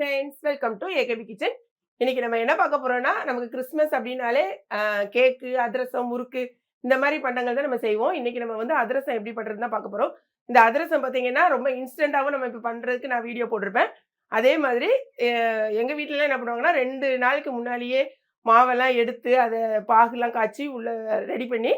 Friends welcome to AKP kitchen இன்னைக்கு நம்ம என்ன பார்க்க போறோம்னா நமக்கு கிறிஸ்மஸ் அப்படின்னாலே கேக்கு அதிரசம் முறுக்கு இந்த மாதிரி பண்டங்கள் தான் நம்ம செய்வோம். இன்னைக்கு நம்ம வந்து அதிரசம் எப்படி பண்றதுன்னு தான் பார்க்க போறோம். இந்த அதிரசம் பார்த்தீங்கன்னா ரொம்ப இன்ஸ்டன்ட்டாகவும் நம்ம இப்போ பண்றதுக்கு நான் வீடியோ போட்டிருப்பேன். அதே மாதிரி எங்கள் வீட்டிலலாம் என்ன பண்ணுவாங்கன்னா ரெண்டு நாளைக்கு முன்னாடியே மாவெல்லாம் எடுத்து அதை பாகுலாம் காய்ச்சி உள்ள ரெடி பண்ணி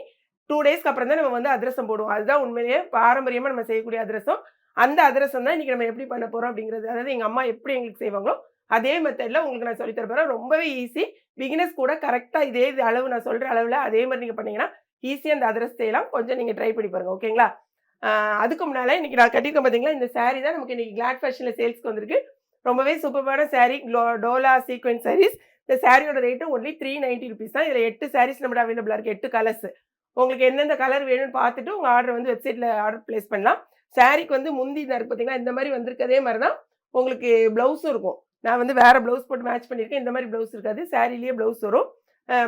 டூ டேஸ்க்கு அப்புறம் தான் நம்ம வந்து அதிரசம் போடுவோம். அதுதான் உண்மையிலேயே பாரம்பரியமாக நம்ம செய்யக்கூடிய அதிரசம். அந்த அதிரசம் தான் இன்றைக்கி நம்ம எப்படி பண்ண போகிறோம் அப்படிங்கிறது அதாவது எங்கள் அம்மா எப்படி எங்களுக்கு செய்வாங்களோ அதே மெத்தடில் உங்களுக்கு நான் சொல்லித் தர ரொம்பவே ஈஸி பிகினஸ் கூட கரெக்டாக இதே இது அளவு நான் சொல்கிற அளவில் அதே மாதிரி நீங்கள் பண்ணிங்கன்னா ஈஸியாக அந்த அதிரசம் செய்யலாம். கொஞ்சம் நீங்கள் ட்ரை பண்ணி பாருங்க. ஓகேங்களா அதுக்கு முன்னால் இன்றைக்கி நான் கட்டியிருக்கேன் பார்த்தீங்களா இந்த saree தான் நமக்கு இன்றைக்கி கிளாட் ஃபேஷனில் சேல்ஸ்க்கு வந்திருக்கு. ரொம்பவே சூப்பரான saree டோலா சீக்வென்ஸ் சாரீஸ் இந்த சாரியோட rate only three ninety rupees தான். இதில் எட்டு சாரீஸ் நம்மளோட அவைலபிளாக இருக்குது எட்டு கலர்ஸ் உங்களுக்கு எந்தெந்த கலர் வேணும்னு பார்த்துட்டு உங்கள் ஆர்டர் வந்து வெப்சைட்டில் ஆர்டர் ப்ளேஸ் பண்ணலாம். சாரிக்கு வந்து முந்தி இதாக இருக்கு பார்த்தீங்களா இந்த மாதிரி வந்திருக்கதே மாதிரி தான் உங்களுக்கு ப்ளவுஸும் இருக்கும். நான் வந்து வேறு ப்ளவுஸ் போட்டு மேட்ச் பண்ணியிருக்கேன் இந்த மாதிரி ப்ளவுஸ் இருக்காது. சாரிலேயே ப்ளவுஸ் வரும்.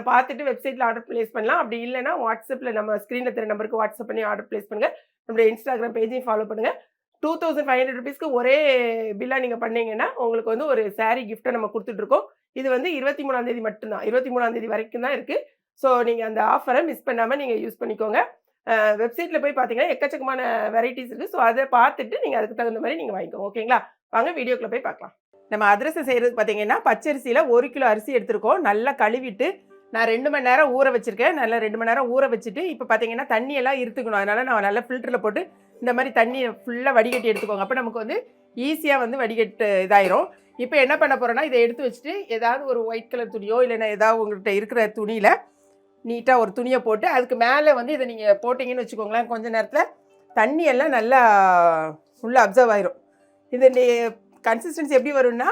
பார்த்துட்டு வெப்சைட்டில் ஆர்டர் ப்ளேஸ் பண்ணலாம். அப்படி இல்லைன்னா வாட்ஸ்அப்பில் நம்ம ஸ்க்ரீனில் தெரிய நம்பருக்கு வாட்ஸ்அப் பண்ணி ஆர்டர் ப்ளேஸ் பண்ணுங்கள் நம்மளுடைய இன்ஸ்டாகிராம் பேஜையும் ஃபாலோ பண்ணுங்கள் டூ தௌசண்ட் ஃபைவ் ஹண்ட்ரட் ருபீஸ்க்கு ஒரே பில்லாக நீங்கள் பண்ணீங்கன்னா உங்களுக்கு வந்து ஒரு saree கிஃப்ட்டை நம்ம கொடுத்துட்ருக்கோம் இது வந்து இருபத்தி மூணாந்தேதி மட்டும்தான். இருபத்தி மூணாந்தேதி வரைக்கும் தான் இருக்குது ஸோ நீங்கள் அந்த ஆஃபரை மிஸ் பண்ணாமல் நீங்கள் யூஸ் பண்ணிக்கோங்க. வெப்சைட்டில் போய் பார்த்தீங்கன்னா எக்கச்சக்கமான வெரைட்டிஸ் இருக்குது ஸோ அதை பார்த்துட்டு நீங்கள் அதுக்கு தகுந்த மாதிரி நீங்கள் வாங்கிக்கோங்க. ஓகேங்களா? வாங்க வீடியோக்குள்ளே போய் பார்க்கலாம் நம்ம அதிரசம் செய்கிறது பார்த்தீங்கன்னா பச்சரிசியில் ஒரு கிலோ அரிசி எடுத்துருக்கோம். நல்லா கழுவிட்டு நான் ரெண்டு மணி நேரம் ஊற வச்சுருக்கேன். நல்லா ரெண்டு மணி நேரம் ஊற வச்சுட்டு இப்போ பார்த்தீங்கன்னா தண்ணியெல்லாம் இருத்துக்கணும் அதனால் நான் நல்லா ஃபில்டரில் போட்டு இந்த மாதிரி தண்ணியை ஃபுல்லாக வடிகட்டி எடுத்துக்கோங்க. அப்போ நமக்கு வந்து ஈஸியாக வந்து வடிகட்டு இதாயிரும். இப்போ என்ன பண்ண போகிறோன்னா இதை எடுத்து வச்சுட்டு ஏதாவது ஒரு ஒயிட் கலர் துணியோ இல்லைன்னா ஏதாவது உங்கள்கிட்ட இருக்கிற துணியில் நீட்டாக ஒரு துணியை போட்டு அதுக்கு மேலே வந்து இதை நீங்கள் போட்டிங்கன்னு வச்சுக்கோங்களேன் கொஞ்ச நேரத்தில் தண்ணி எல்லாம் நல்லா ஃபுல்லாக அப்சர்வ் ஆயிரும். இது கன்சிஸ்டன்சி எப்படி வரும்னா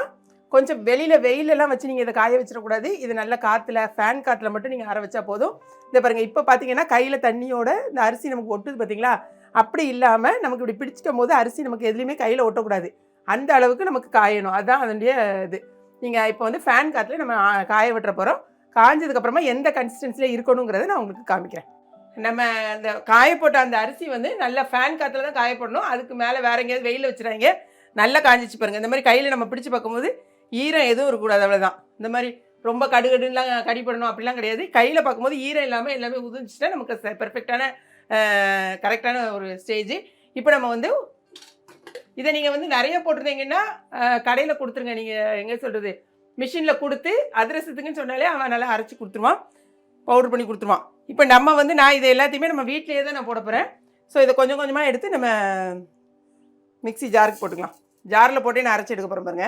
கொஞ்சம் வெளியில் வெயிலெல்லாம் வச்சு நீங்கள் இதை காய வச்சிடக்கூடாது. இது நல்ல காற்றுல ஃபேன் காற்றுல மட்டும் நீங்கள் அரை வச்சா போதும். இந்த பாருங்கள் இப்போ பார்த்தீங்கன்னா கையில் தண்ணியோட இந்த அரிசி நமக்கு ஒட்டுது பார்த்தீங்களா அப்படி இல்லாமல் நமக்கு இப்படி பிடிச்சிட்டும் போது அரிசி நமக்கு எதுலேயுமே கையில் ஒட்டக்கூடாது. அந்த அளவுக்கு நமக்கு காயணும். அதுதான் அதனுடைய இது. நீங்கள் இப்போ வந்து ஃபேன் காற்றுல நம்ம காய விட்டுற போகிறோம் காஞ்சதுக்கப்புறமா எந்த கன்சிஸ்டன்சியில் இருக்கணுங்கிறத நான் உங்களுக்கு காமிக்கிறேன். நம்ம அந்த காய போட்ட அந்த அரிசி வந்து நல்லா ஃபேன் காற்றுல தான் காய போடணும். அதுக்கு மேலே வேற எங்கேயாவது வெயிலில் வச்சுறாங்க நல்லா காஞ்சிச்சு பாருங்க. இந்த மாதிரி கையில் நம்ம பிடிச்சி பார்க்கும்போது ஈரம் எதுவும் இருக்கக்கூடாது அவ்வளோதான் இந்த மாதிரி ரொம்ப கடுகடுலாம் கடிப்படணும் அப்படிலாம் கிடையாது. கையில் பார்க்கும்போது ஈரம் இல்லாமல் எல்லாமே உதிஞ்சிச்சுன்னா நமக்கு பெர்ஃபெக்டான கரெக்டான ஒரு ஸ்டேஜ் இப்போ நம்ம வந்து இதை நீங்கள் வந்து நிறைய போட்டிருந்தீங்கன்னா கடையில் கொடுத்துருங்க. நீங்கள் எங்கே சொல்கிறது மிஷினில் கொடுத்து அதிரசத்துக்குன்னு சொன்னாலே அவன் நல்லா அரைச்சி கொடுத்துருவான். பவுடர் பண்ணி கொடுத்துருவான். இப்போ நம்ம வந்து நான் இதை எல்லாத்தையுமே நம்ம வீட்டிலேயே தான் நான் போட போகிறேன் ஸோ இதை கொஞ்சம் கொஞ்சமாக எடுத்து நம்ம மிக்ஸி ஜாருக்கு போட்டுக்கலாம். ஜாரில் போட்டு நான் அரைச்சி எடுக்க போகிறேன் பாருங்க.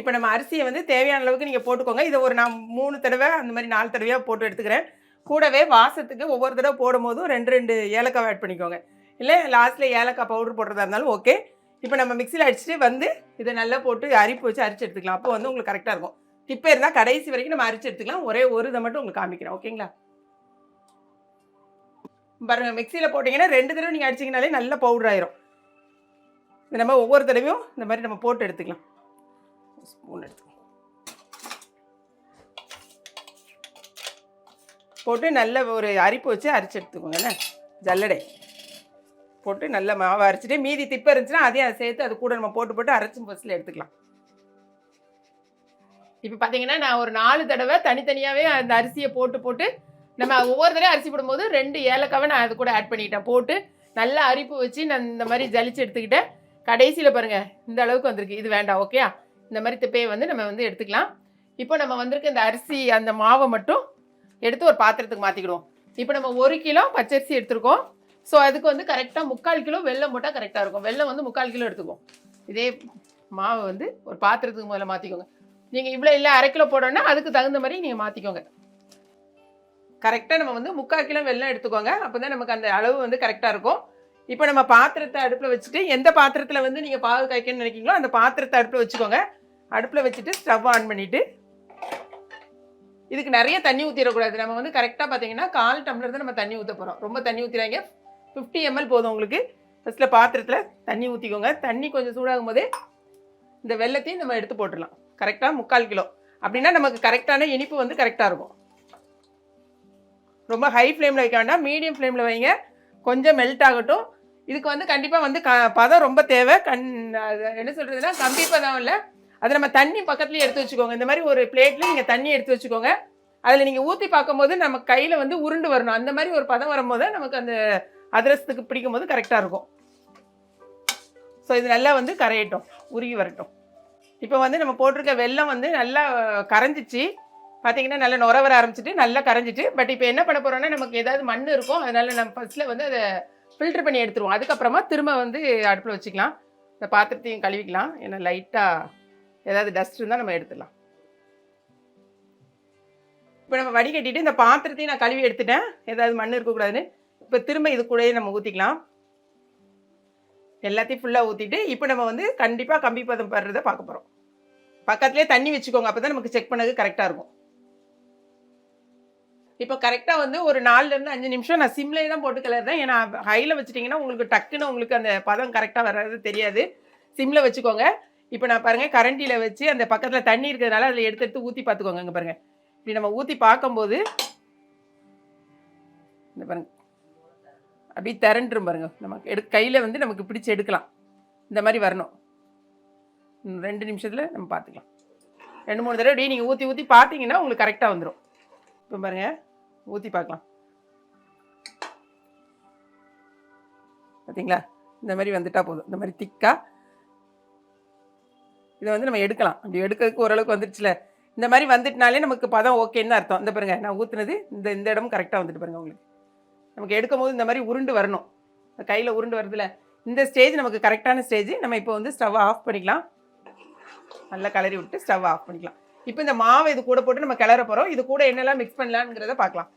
இப்போ நம்ம அரிசியை வந்து தேவையான அளவுக்கு நீங்கள் போட்டுக்கோங்க. இதை ஒரு நான் மூணு தடவை அந்த மாதிரி நாலு தடவையாக போட்டு எடுத்துக்கிறேன். கூடவே வாசத்துக்கு ஒவ்வொரு தடவை போடும்போதும் ரெண்டு ரெண்டு ஏலக்காய் ஆட் பண்ணிக்கோங்க. இல்லை லாஸ்ட்டில் ஏலக்காய் பவுடர் போடுறதா இருந்தாலும் ஓகே இப்போ நம்ம மிக்சியில் அடிச்சுட்டு வந்து இதை நல்லா போட்டு அரிப்பு வச்சு அரிச்சு எடுத்துக்கலாம். அப்போ வந்து உங்களுக்கு கரெக்டாக இருக்கும். இப்போ இருந்தால் கடைசி வரைக்கும் நம்ம அரிச்சு எடுத்துக்கலாம். ஒரே ஒரு இதை மட்டும் உங்களுக்கு காமிக்கிறேன். ஓகேங்களா பாருங்க மிக்சியில் போட்டிங்கன்னா ரெண்டு தடவை நீங்கள் அடிச்சிங்கனாலே நல்ல பவுடர் ஆயிரும். நம்ம ஒவ்வொரு தடவையும் இந்த மாதிரி நம்ம போட்டு எடுத்துக்கலாம். ஸ்பூன் எடுத்துக்கலாம். போட்டு நல்ல ஒரு அரிப்பு வச்சு அரிச்சு எடுத்துக்கோங்க என்ன? ஜல்லடை. போட்டு நல்ல மாவை அரைச்சிட்டு மீதி திப்பை இருந்துச்சுன்னா அதையும் அதை சேர்த்து அது கூட நம்ம போட்டு போட்டு அரைச்சி பஸ்ஸில் எடுத்துக்கலாம். இப்போ பார்த்தீங்கன்னா நான் ஒரு நாலு தடவை தனித்தனியாகவே அந்த அரிசியை போட்டு போட்டு நம்ம ஒவ்வொரு தடவை அரிசி போடும்போது ரெண்டு ஏலக்காவை நான் அது கூட ஆட் பண்ணிக்கிட்டேன் போட்டு நல்லா அரிப்பு வச்சு நான் இந்த மாதிரி ஜலிச்சு எடுத்துக்கிட்டேன். கடைசியில் பாருங்கள் இந்த அளவுக்கு வந்திருக்கு. இது வேண்டாம் ஓகேயா இந்த மாதிரி திப்பையை வந்து நம்ம வந்து எடுத்துக்கலாம். இப்போ நம்ம வந்திருக்க இந்த அரிசி அந்த மாவை மட்டும் எடுத்து ஒரு பாத்திரத்துக்கு மாற்றிக்கிடுவோம் இப்போ நம்ம ஒரு கிலோ பச்சரிசி எடுத்திருக்கோம். ஸோ அதுக்கு வந்து கரெக்டாக முக்கால் கிலோ வெல்லம் போட்டால் கரெக்டாக இருக்கும். வெல்லம் வந்து முக்கால் கிலோ எடுத்துக்கும் இதே மாவை வந்து ஒரு பாத்திரத்துக்கு முதல்ல மாற்றிக்கோங்க நீங்கள் இவ்வளோ இல்லை அரை கிலோ போடணும்னா அதுக்கு தகுந்த மாதிரி நீங்கள் மாற்றிக்கோங்க கரெக்டாக நம்ம வந்து முக்கால் கிலோ வெல்லம் எடுத்துக்கோங்க. அப்போ தான் நமக்கு அந்த அளவு வந்து கரெக்டாக இருக்கும். இப்போ நம்ம பாத்திரத்தை அடுப்பில் வச்சுட்டு எந்த பாத்திரத்தில் வந்து நீங்கள் பாகு காய்க்கணும்னு நினைக்கிறீங்களோ அந்த பாத்திரத்தை அடுப்பில் வச்சுக்கோங்க. அடுப்பில் வச்சுட்டு ஸ்டவ் ஆன் பண்ணிவிட்டு இதுக்கு நிறைய தண்ணி ஊற்றிடக்கூடாது நம்ம வந்து கரெக்டாக பார்த்தீங்கன்னா கால் டம்ளர் தான் நம்ம தண்ணி ஊற்ற போகிறோம் ரொம்ப தண்ணி ஊற்றிடாங்க ஃபிஃப்டி எம்எல் போதும் உங்களுக்கு. ஃபஸ்ட்டில் பாத்திரத்தில் தண்ணி ஊற்றிக்கோங்க தண்ணி கொஞ்சம் சூடாகும் போதே இந்த வெள்ளத்தையும் நம்ம எடுத்து போட்டுடலாம். கரெக்டாக முக்கால் கிலோ. அப்படின்னா நமக்கு கரெக்டான இனிப்பு வந்து கரெக்டாக இருக்கும். ரொம்ப ஹை ஃப்ளேமில் வைக்க வேண்டாம். மீடியம் ஃப்ளேமில் வைங்க. கொஞ்சம் மெல்ட் ஆகட்டும். இதுக்கு வந்து கண்டிப்பாக வந்து க பதம் ரொம்ப தேவை. கண் அது என்ன சொல்கிறதுனா கம்பி பதம் இல்லை. அதை நம்ம தண்ணி பக்கத்துலேயே எடுத்து வச்சுக்கோங்க. இந்த மாதிரி ஒரு பிளேட்டில் நீங்கள் தண்ணி எடுத்து வச்சுக்கோங்க. அதில் நீங்கள் ஊற்றி பார்க்கும்போது நம்ம கையில் வந்து உருண்டு வரணும். அந்த மாதிரி ஒரு பதம் வரும்போது நமக்கு அந்த அதிரசத்துக்கு பிடிக்கும் போது கரெக்டாக இருக்கும். ஸோ இது நல்லா வந்து கரையட்டும் உருகி வரட்டும். இப்போ வந்து நம்ம போட்டிருக்க வெல்லம் வந்து நல்லா கரைஞ்சிச்சு. பார்த்தீங்கன்னா நல்லா நுர வர ஆரம்பிச்சிட்டு நல்லா கரைஞ்சிட்டு பட் இப்போ என்ன பண்ண போகிறோம்னா நமக்கு ஏதாவது மண் இருக்கும் அதனால நம்ம ஃபர்ஸ்ட்டில் வந்து அதை ஃபில்டர் பண்ணி எடுத்துருவோம். அதுக்கப்புறமா திரும்ப வந்து அடுப்பில் வச்சுக்கலாம். இந்த பாத்திரத்தையும் கழுவிக்கலாம். ஏன்னா லைட்டாக ஏதாவது டஸ்ட் இருந்தால் நம்ம எடுத்துடலாம். இப்போ நம்ம வடிகட்டிட்டு இந்த பாத்திரத்தையும் நான் கழுவி எடுத்துட்டேன். ஏதாவது மண் இருக்கக்கூடாதுன்னு. இப்போ திரும்ப இது கூடயே நம்ம ஊற்றிக்கலாம் எல்லாத்தையும் ஃபுல்லாக ஊற்றிட்டு இப்போ நம்ம வந்து கண்டிப்பாக கம்பி பதம் படுறதை பார்க்க போகிறோம் பக்கத்துலேயே தண்ணி வச்சுக்கோங்க அப்போ தான் நமக்கு செக் பண்ணது கரெக்டாக இருக்கும். இப்போ கரெக்டாக வந்து ஒரு நாலுலேருந்து அஞ்சு நிமிஷம் நான் சிம்லேயே தான் போட்டு கிளறேன் ஏன்னா ஹையில் வச்சிட்டிங்கன்னா உங்களுக்கு டக்குன்னு உங்களுக்கு அந்த பதம் கரெக்டாக வர்றது தெரியாது. சிம்மில் வச்சுக்கோங்க. இப்போ நான் பாருங்கள் கரண்டியில் வச்சு அந்த பக்கத்தில் தண்ணி இருக்கிறதுனால அதில் எடுத்து எடுத்து ஊற்றி பார்த்துக்கோங்க இங்கே பாருங்கள் இப்படி நம்ம ஊற்றி பார்க்கும்போது இந்த பாருங்கள் அப்படியே திரண்டுரும் பாருங்க. நமக்கு எடு கையில் வந்து நமக்கு பிடிச்சி எடுக்கலாம். இந்த மாதிரி வரணும். ரெண்டு நிமிஷத்தில் நம்ம பார்த்துக்கலாம் ரெண்டு மூணு தடவை அப்படியே நீங்கள் ஊற்றி ஊற்றி பார்த்தீங்கன்னா உங்களுக்கு கரெக்டாக வந்துடும் இப்போ பாருங்கள் ஊற்றி பார்க்கலாம் பார்த்தீங்களா இந்த மாதிரி வந்துட்டால் போதும். இந்த மாதிரி திக்காக இதை வந்து நம்ம எடுக்கலாம். அப்படி எடுக்கிறதுக்கு ஓரளவுக்கு வந்துருச்சுல. இந்த மாதிரி வந்துட்டுனாலே நமக்கு பதம் ஓகேன்னு அர்த்தம். இந்த பாருங்கள் நான் ஊற்றுனது இந்த இந்த இடமும் கரெக்டாக வந்துட்டு பாருங்கள் உங்களுக்கு. நமக்கு எடுக்கும் போது இந்த மாதிரி உருண்டு வரணும். கையில் உருண்டு வருதுல இந்த ஸ்டேஜ் நமக்கு கரெக்டான ஸ்டேஜ் நம்ம இப்போ வந்து ஸ்டவ் ஆஃப் பண்ணிக்கலாம். நல்லா கலரி விட்டு ஸ்டவ் ஆஃப் பண்ணிக்கலாம். இப்போ இந்த மாவை இது கூட போட்டு நம்ம கிளற போகிறோம் இது கூட என்னெல்லாம் மிக்ஸ் பண்ணலாங்கிறத பார்க்கலாம்.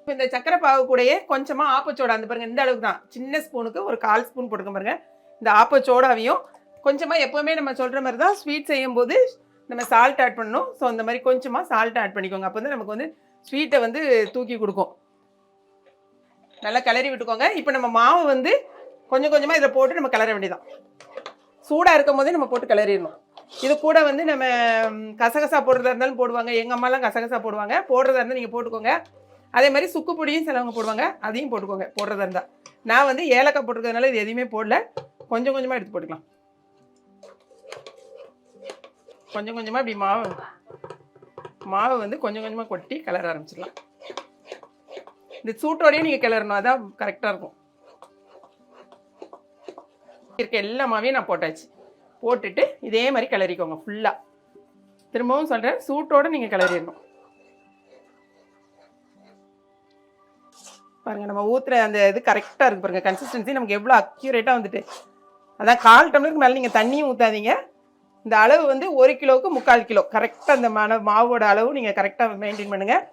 இப்போ இந்த சக்கரை பாவு கூடயே கொஞ்சமாக ஆப்பச்சோடா அந்த பாருங்க இந்த அளவுக்கு தான். சின்ன ஸ்பூனுக்கு ஒரு கால் ஸ்பூன் போட்டுக்க பாருங்க. இந்த ஆப்பச்சோடாவையும் கொஞ்சமாக எப்போவுமே நம்ம சொல்கிற மாதிரி தான் ஸ்வீட் செய்யும்போது நம்ம சால்ட் ஆட் பண்ணணும். ஸோ அந்த மாதிரி கொஞ்சமாக சால்ட் ஆட் பண்ணிக்கோங்க. அப்போ வந்து நமக்கு வந்து ஸ்வீட்டை வந்து தூக்கி கொடுக்கும். நல்லா கிளறி விட்டுக்கோங்க. இப்போ நம்ம மாவு வந்து கொஞ்சம் கொஞ்சமாக இதில் போட்டு நம்ம கிளற வேண்டியதான் சூடாக இருக்கும் போதே நம்ம போட்டு கிளறிடணும். இது கூட வந்து நம்ம கசகசா போடுறதா இருந்தாலும் போடுவாங்க. எங்கள் அம்மாலாம் கசகசா போடுவாங்க. போடுறதா இருந்தால் நீங்கள் போட்டுக்கோங்க. அதே மாதிரி சுக்கு பொடியும் சிலவங்க போடுவாங்க. அதையும் போட்டுக்கோங்க. போடுறதா இருந்தால் நான் வந்து ஏலக்காய் போட்டிருக்கிறதுனால இது எதுவுமே போடல. கொஞ்சம் கொஞ்சமாக எடுத்து போட்டுக்கலாம். கொஞ்சம் கொஞ்சமாக இப்படி மாவு மாவு வந்து கொஞ்சம் கொஞ்சமாக கொட்டி கிளற ஆரம்பிச்சிடலாம். இந்த சூட்டோடையும் நீங்கள் கிளறணும். அதான் கரெக்டாக இருக்கும். இருக்க எல்லா மாவையும் நான் போட்டாச்சு. போட்டுட்டு இதே மாதிரி கிளறிக்கோங்க ஃபுல்லாக திரும்பவும் சொல்கிறேன் சூட்டோடு நீங்கள் கிளறிடணும். பாருங்க நம்ம ஊற்றுற அந்த இது கரெக்டாக இருக்குது பாருங்க. கன்சிஸ்டன்சி நமக்கு எவ்வளோ அக்யூரேட்டாக வந்துட்டு. அதான் கால் டம்ளருக்கு மேலே நீங்கள் தண்ணியும் ஊற்றாதீங்க இந்த அளவு வந்து ஒரு கிலோவுக்கு முக்கால் கிலோ. கரெக்டாக அந்த மன மாவோட அளவு நீங்கள் கரெக்டாக மெயின்டைன் பண்ணுங்கள்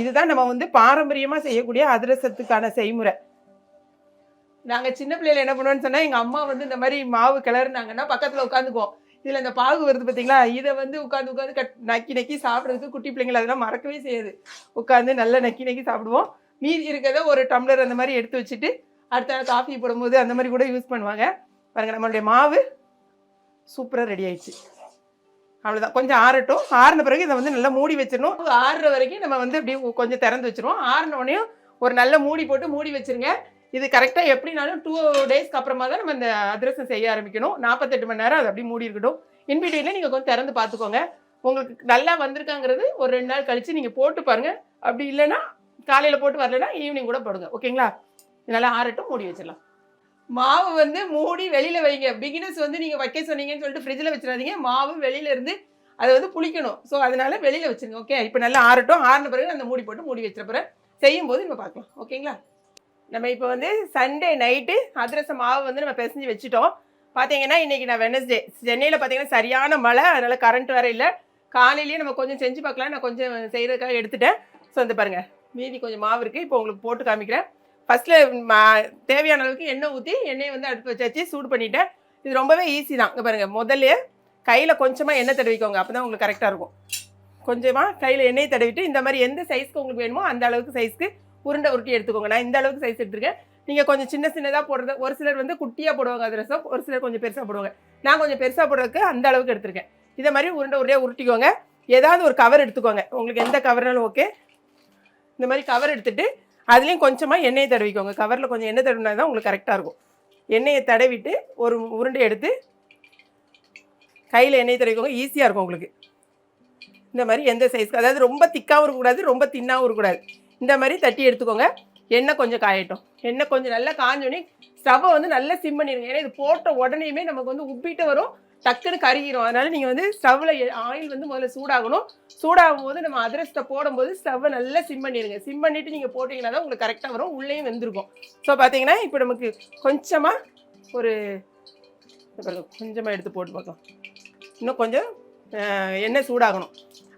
இதுதான் நம்ம வந்து பாரம்பரியமாக செய்யக்கூடிய அதிரசத்துக்கான செய்முறை. நாங்கள் சின்ன பிள்ளையில என்ன பண்ணுவோம்னு சொன்னால் எங்கள் அம்மா வந்து இந்த மாதிரி மாவு கிளறுனாங்கன்னா பக்கத்தில் உட்காந்துக்குவோம். இதில் இந்த பாகு வருது பார்த்தீங்களா இதை வந்து உட்காந்து உட்காந்து கட் நக்கி நக்கி சாப்பிட்றதுக்கு குட்டி பிள்ளைங்களை அதெல்லாம் மறக்கவே செய்யாது. உட்காந்து நல்லா நக்கி நக்கி சாப்பிடுவோம். மீதி இருக்கிறத ஒரு டம்ளர் அந்த மாதிரி எடுத்து வச்சுட்டு அடுத்த நாள் காஃபி போடும்போது அந்த மாதிரி கூட யூஸ் பண்ணுவாங்க. பாருங்கள் நம்மளுடைய மாவு சூப்பராக ரெடி ஆயிடுச்சு. அவ்வளோதான் கொஞ்சம் ஆறட்டும். ஆறின பிறகு இதை வந்து நல்லா மூடி வச்சிடணும். ஆறுற வரைக்கும் நம்ம வந்து அப்படியே கொஞ்சம் திறந்து வச்சிருவோம். ஆறினோடனையும் ஒரு நல்ல மூடி போட்டு மூடி வச்சிருங்க. இது கரெக்டாக எப்படினாலும் டூ டேஸ்க்கு அப்புறமா தான் நம்ம இந்த அதிரசம் செய்ய ஆரம்பிக்கணும். நாற்பத்தெட்டு மணி நேரம் அது அப்படியே மூடி இருக்கட்டும். இன்பிட்வீனில் நீங்கள் கொஞ்சம் திறந்து பார்த்துக்கோங்க. உங்களுக்கு நல்லா வந்திருக்காங்கிறது ஒரு ரெண்டு நாள் கழித்து நீங்கள் போட்டு பாருங்கள் அப்படி இல்லைன்னா காலையில் போட்டு வரலன்னா ஈவினிங் கூட போடுங்க. ஓகேங்களா நல்லா ஆறட்டும். மூடி வச்சிடலாம். மாவு வந்து மூடி வெளியில் வைங்க. பிகினர்ஸ் வந்து நீங்கள் வைக்க சொன்னீங்கன்னு சொல்லிட்டு ஃப்ரிட்ஜில் வச்சிடாதீங்க. மாவு வெளியில இருந்து அதை வந்து புளிக்கணும். ஸோ அதனால வெளியில் வச்சுருங்க. ஓகே இப்போ நல்லா ஆறட்டும். ஆறின பிறகு அந்த மூடி போட்டு மூடி வச்சிட பிறகு நம்ம பார்க்கலாம். ஓகேங்களா நம்ம இப்போ வந்து சண்டே நைட்டு அதிரச மாவு வந்து நம்ம பிசைஞ்சு வச்சுட்டோம். பார்த்தீங்கன்னா இன்றைக்கி நான் வெனஸ்டே சென்னையில் பார்த்தீங்கன்னா சரியான மழை. அதனால் கரண்ட் வேற இல்லை. காலையிலேயே நம்ம கொஞ்சம் செஞ்சு பார்க்கலாம். நான் கொஞ்சம் செய்கிறதுக்காக எடுத்துட்டேன். ஸோ வந்து பாருங்கள் மீதி கொஞ்சம் மாவு இருக்குது இப்போ உங்களுக்கு போட்டு காமிக்கிறேன். ஃபஸ்ட்டில் மா தேவையான அளவுக்கு எண்ணெய் ஊற்றி எண்ணெயை வந்து அடுப்பு வச்சாச்சு சூடு பண்ணிவிட்டேன் இது ரொம்பவே ஈஸி தான். இங்கே பாருங்கள் முதல்ல கையில் கொஞ்சமாக எண்ணெய் தடவிக்கோங்க. அப்போ தான் உங்களுக்கு கரெக்டாக இருக்கும். கொஞ்சமாக கையில் எண்ணெய் தடவிட்டு இந்த மாதிரி எந்த சைஸ்க்கு உங்களுக்கு வேணுமோ அந்த அளவுக்கு சைஸ்க்கு உருண்டை உருட்டி எடுத்துக்கோங்க. நான் இந்த அளவுக்கு சைஸ் எடுத்துருக்கேன். நீங்கள் கொஞ்சம் சின்ன சின்னதாக போடுறது ஒரு சிலர் வந்து குட்டியாக போடுவாங்க அது ரசம். ஒரு சிலர் கொஞ்சம் பெருசாக போடுவாங்க. நான் கொஞ்சம் பெருசாக போடுறதுக்கு அந்த அளவுக்கு எடுத்திருக்கேன். இதை மாதிரி உருண்டை உருண்டையாக உருட்டிக்கோங்க. ஏதாவது ஒரு கவர் எடுத்துக்கோங்க. உங்களுக்கு எந்த கவர்னாலும் ஓகே இந்த மாதிரி கவர் எடுத்துகிட்டு அதுலேயும் கொஞ்சமாக எண்ணெயை தடவிக்கோங்க. கவரில் கொஞ்சம் எண்ணெய் தடவினா தான் உங்களுக்கு கரெக்டாக இருக்கும். எண்ணெயை தடவிட்டு ஒரு உருண்டை எடுத்து கையில் எண்ணெய் தடவிக்கோங்க. ஈஸியாக இருக்கும் உங்களுக்கு. இந்த மாதிரி எந்த சைஸ்க்கு அதாவது ரொம்ப திக்காகவும் இருக்கக்கூடாது ரொம்ப தின்னாகவும் இருக்கக்கூடாது. இந்த மாதிரி தட்டி எடுத்துக்கோங்க. எண்ணெய் கொஞ்சம் காயட்டும். எண்ணெய் கொஞ்சம் நல்லா காஞ்சோடனே ஸ்டவ்வை வந்து நல்லா சிம் பண்ணிடுங்க ஏன்னா இது போட்ட உடனேயுமே நமக்கு வந்து உப்பிட்டு வரும். டக்குன்னு கருகிரும். அதனால நீங்கள் வந்து ஸ்டவ்வில் ஆயில் வந்து முதல்ல சூடாகணும். சூடாகும் போது நம்ம அதிரசத்தை போடும்போது ஸ்டவ்வை நல்லா சிம் பண்ணிடுங்க. சிம் பண்ணிவிட்டு நீங்கள் போட்டிங்கன்னா தான் உங்களுக்கு கரெக்டாக வரும். உள்ளேயும் வெந்திருக்கும். ஸோ பார்த்தீங்கன்னா இப்போ நமக்கு கொஞ்சமாக ஒரு கொஞ்சமாக எடுத்து போட்டு பார்க்கலாம். இன்னும் கொஞ்சம் எண்ணெய் சூடாகணும்.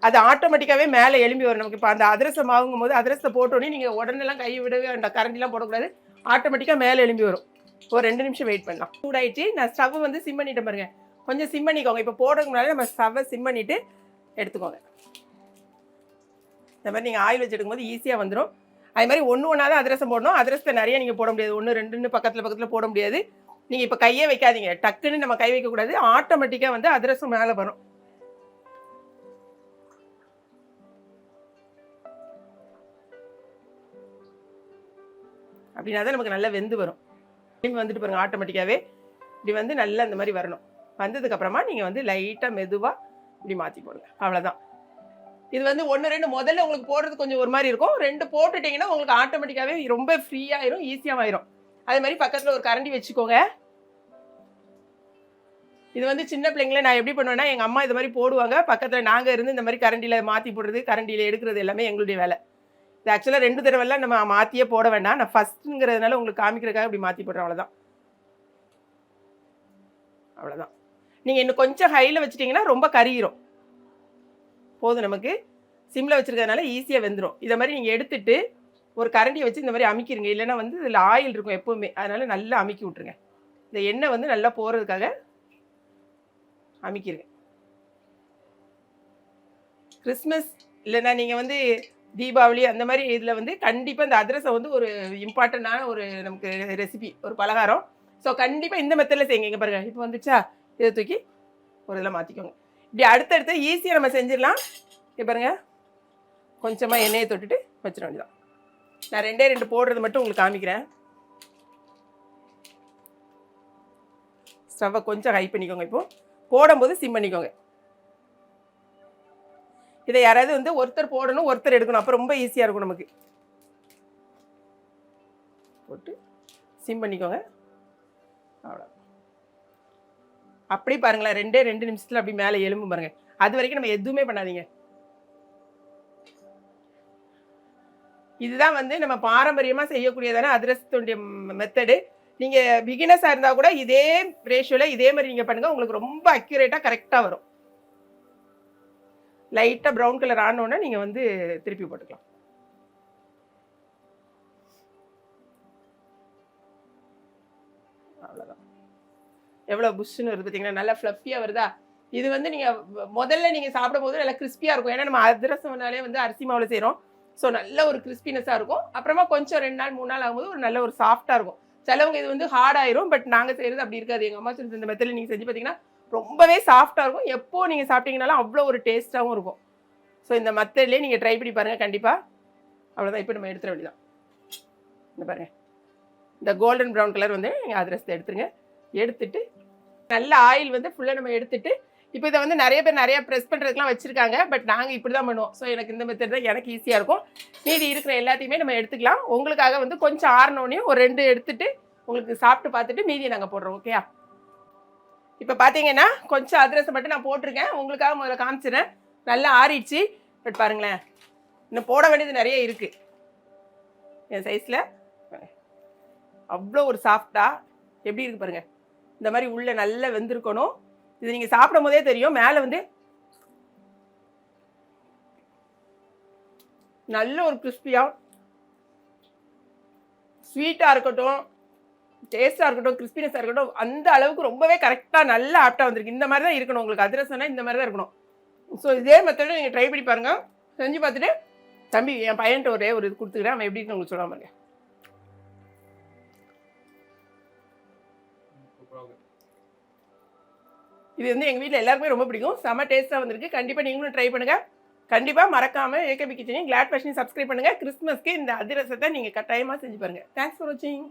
அது ஆட்டோமேட்டிக்காகவே மேலே எழும்பி வரும். நமக்கு இப்போ அந்த அதிரசம் ஆகும்போது போது அதிரசத்தை போட்டோன்னே நீங்கள் உடனேலாம் கை விடவே வேண்டாம். கரண்டிலாம் போடக்கூடாது. ஆட்டோமேட்டிக்காக மேலே எழும்பி வரும். ஒரு ரெண்டு நிமிஷம் வெயிட் பண்ணலாம். சூடாயிடுச்சு நான் ஸ்டவ் வந்து சிம் பண்ணிட்டேன் பாருங்க. கொஞ்சம் சிம் பண்ணிக்கோங்க. இப்போ போடுறதுக்கு முன்னாடி நம்ம ஸ்டவ்வை சிம் பண்ணிவிட்டு எடுத்துக்கோங்க. இந்த மாதிரி நீங்கள் ஆயில் வச்சு எடுக்கும்போது ஈஸியாக வந்துடும் அது மாதிரி ஒன்று ஒன்றா தான் அதிரசம் போடணும். அதிரசத்தை நிறைய நீங்கள் போட முடியாது. ஒன்று ரெண்டுன்னு பக்கத்தில் பக்கத்தில் போட முடியாது. நீங்கள் இப்போ கையே வைக்காதீங்க. டக்குன்னு நம்ம கை வைக்கக்கூடாது ஆட்டோமேட்டிக்காக வந்து அதிரசம் மேலே வரும். அப்படின்னா தான் நமக்கு நல்லா வெந்து வரும். திரும்பி வந்துட்டு பாருங்க ஆட்டோமேட்டிக்காகவே இப்படி வந்து நல்லா அந்த மாதிரி வரணும். வந்ததுக்கப்புறமா நீங்கள் வந்து லைட்டாக மெதுவாக இப்படி மாற்றி போடுங்க அவ்வளோதான் இது வந்து ஒன்று ரெண்டு முதல்ல உங்களுக்கு போடுறது கொஞ்சம் ஒரு மாதிரி இருக்கும். ரெண்டு போட்டுட்டிங்கன்னா உங்களுக்கு ஆட்டோமேட்டிக்காகவே ரொம்ப ஃப்ரீயாயிரும் ஈஸியாகிடும் அதே மாதிரி பக்கத்தில் ஒரு கரண்டி வச்சுக்கோங்க. இது வந்து சின்ன பிள்ளைங்கள நான் எப்படி பண்ணுவேன்னா எங்கள் அம்மா இது மாதிரி போடுவாங்க. பக்கத்தில் நாங்கள் இருந்து இந்த மாதிரி கரண்டியில் மாற்றி போடுறது கரண்டியில் எடுக்கிறது எல்லாமே எங்களுடைய வேலை. இது ஆக்சுவலாக ரெண்டு தடவைலாம் நம்ம மாற்றியே போட வேண்டாம். நான் ஃபஸ்ட்டுங்கிறதுனால உங்களுக்கு காமிக்கிறதுக்காக இப்படி மாற்றி போடுறேன். அவ்வளோதான் அவ்வளோதான் நீங்கள் இன்னும் கொஞ்சம் ஹையில் வச்சிட்டிங்கன்னா ரொம்ப கரியிரும் போதும் நமக்கு. சிம்மில் வச்சுருக்கறதுனால ஈஸியாக வெந்துடும் இதை மாதிரி நீங்கள் எடுத்துட்டு ஒரு கரண்டியை வச்சு இந்த மாதிரி அமுக்கிடுங்க இல்லைன்னா வந்து இதில் ஆயில் இருக்கும் எப்போவுமே. அதனால் நல்லா அமுக்கி விட்ருங்க இந்த எண்ணெய் வந்து நல்லா போகிறதுக்காக அமுக்கிடுங்க கிறிஸ்மஸ் இல்லைன்னா நீங்கள் வந்து தீபாவளி அந்த மாதிரி இதில் வந்து கண்டிப்பாக இந்த அதிரசம் வந்து ஒரு இம்பார்ட்டண்ட்டான ஒரு நமக்கு ரெசிபி ஒரு பலகாரம். ஸோ கண்டிப்பாக இந்த மெத்தடில் செய்யுங்க. இங்கே பாருங்கள் இப்போ வந்துச்சா? இதை தூக்கி ஒரு இதில் மாற்றிக்கோங்க இப்படி அடுத்தடுத்து ஈஸியாக நம்ம செஞ்சிடலாம். இப்போ பாருங்கள் கொஞ்சமாக எண்ணெயை தொட்டுட்டு வச்சிட வேண்டியதான் நான் ரெண்டே ரெண்டு போடுறது மட்டும் உங்களுக்கு காமிக்கிறேன். ஸ்டவ்வை கொஞ்சம் ஹை பண்ணிக்கோங்க இப்போது போடும்போது சிம் பண்ணிக்கோங்க. இதை யாராவது வந்து ஒருத்தர் போடணும் ஒருத்தர் எடுக்கணும். அப்போ ரொம்ப ஈஸியாக இருக்கும் நமக்கு. போட்டு சிம் பண்ணிக்கோங்க. அவ்வளோ அப்படி பாருங்களேன் ரெண்டே ரெண்டு நிமிஷத்தில் அப்படி மேலே எலும்பு பாருங்க. அது வரைக்கும் நம்ம எதுவுமே பண்ணாதீங்க. இதுதான் வந்து நம்ம பாரம்பரியமாக செய்யக்கூடியதான அதிரசத்துடைய மெத்தடு நீங்கள் பிகினஸாக இருந்தால் கூட இதே ரேஷியோவில் இதே மாதிரி நீங்கள் பண்ணுங்கள் உங்களுக்கு ரொம்ப அக்யூரேட்டாக கரெக்டாக வரும். லைட்டாக ப்ரௌன் கலர் ஆனோடனே நீங்கள் வந்து திருப்பி போட்டுக்கலாம். எவ்வளோ புஷ்ஷுன்னு வருது பார்த்தீங்கன்னா நல்லா ஃப்ளஃபியாக வருதா? இது வந்து நீங்கள் முதல்ல நீங்கள் சாப்பிடும் போது நல்லா கிறிஸ்பியாக இருக்கும். ஏன்னா நம்ம அதிரசம்னாலே வந்து அரிசி மாவில் செய்கிறோம் ஸோ நல்ல ஒரு கிறிஸ்பினஸாக இருக்கும். அப்புறமா கொஞ்சம் ரெண்டு நாள் மூணு நாள் ஆகும்போது ஒரு நல்ல ஒரு சாஃப்டாக இருக்கும். சிலவங்க இது வந்து ஹார்ட் ஆயிரும் பட் நாங்கள் செய்கிறது அப்படி இருக்காது. எங்கள் அம்மா சொல்லி இந்த மெத்தடில் நீங்கள் செஞ்சு பார்த்தீங்கன்னா ரொம்பவே சாஃப்டாக இருக்கும். எப்போ நீங்கள் சாப்பிட்டீங்கனாலும் அவ்வளோ ஒரு டேஸ்ட்டாகவும் இருக்கும். ஸோ இந்த மெத்தட்லேயே நீங்கள் ட்ரை பண்ணி பாருங்கள் கண்டிப்பாக அவ்வளோதான் இப்போ நம்ம எடுத்துட வேண்டியதான் இந்த பாருங்க. இந்த கோல்டன் ப்ரௌன் கலர் வந்து நீங்கள் அதிரசத்தை எடுத்துருங்க. எடுத்துட்டு நல்ல ஆயில் வந்து ஃபுல்லாக நம்ம எடுத்துட்டு இப்போ இதை வந்து நிறைய பேர் நிறைய ப்ரெஸ் பண்ணுறதுக்குலாம் வச்சுருக்காங்க பட் நாங்கள் இப்படி தான் பண்ணுவோம். ஸோ எனக்கு இந்த மெத்தட் தான் எனக்கு ஈஸியாக இருக்கும். மீதி இருக்கிற எல்லாத்தையுமே நம்ம எடுத்துக்கலாம். உங்களுக்காக வந்து கொஞ்சம் ஆறினோடனையும் ஒரு ரெண்டு எடுத்துட்டு உங்களுக்கு சாப்பிட்டு பார்த்துட்டு மீதியை நாங்கள் போடுறோம் ஓகேயா இப்போ பார்த்தீங்கன்னா கொஞ்சம் அதிரசம் மட்டும் நான் போட்டிருக்கேன். உங்களுக்காக முதல்ல காமிச்சிடறேன். நல்லா ஆறிடுச்சு. பட் பாருங்களேன் இன்னும் போட வேண்டியது நிறைய இருக்குது என் சைஸில் அவ்வளோ ஒரு சாஃப்டாக எப்படி இருக்குது பாருங்கள் இந்த மாதிரி உள்ளே நல்லா வெந்திருக்கணும். இது நீங்கள் சாப்பிடும் போதே தெரியும். மேலே வந்து நல்ல ஒரு கிறிஸ்பியாக ஸ்வீட்டாக இருக்கட்டும் டேஸ்ட்டாக இருக்கட்டும் கிறிஸ்பினஸாக இருக்கட்டும் அந்த அளவுக்கு ரொம்பவே கரெக்டாக நல்லா ஆப்டாக வந்திருக்கு. இந்த மாதிரி தான் இருக்கணும் உங்களுக்கு. அதிரசம்னா இந்த மாதிரி தான் இருக்கணும். ஸோ இதே மெத்தடை நீங்கள் ட்ரை பண்ணி பாருங்கள் செஞ்சு பார்த்துட்டு தம்பி என் பையன்கிட்ட ஒரே ஒரு இது கொடுத்துக்கிறேன். அவன் எப்படின்னு உங்களுக்கு சொல்லாமல் இது வந்து எங்கள் வீட்டில் எல்லாருக்குமே ரொம்ப பிடிக்கும். செம டேஸ்ட்டாக வந்திருக்கு. கண்டிப்பாக நீங்களும் ட்ரை பண்ணுங்கள் கண்டிப்பாக மறக்காமல் ஏகேபி கிச்சனையும் கிளாட் ஃபேஷனையும் சப்ஸ்கிரைப் பண்ணுங்கள் கிறிஸ்மஸ்க்கு இந்த அதிரசத்தை நீங்கள் கட்டாயமாக செஞ்சு பாருங்கள் தேங்க்ஸ் ஃபார் வாட்சிங்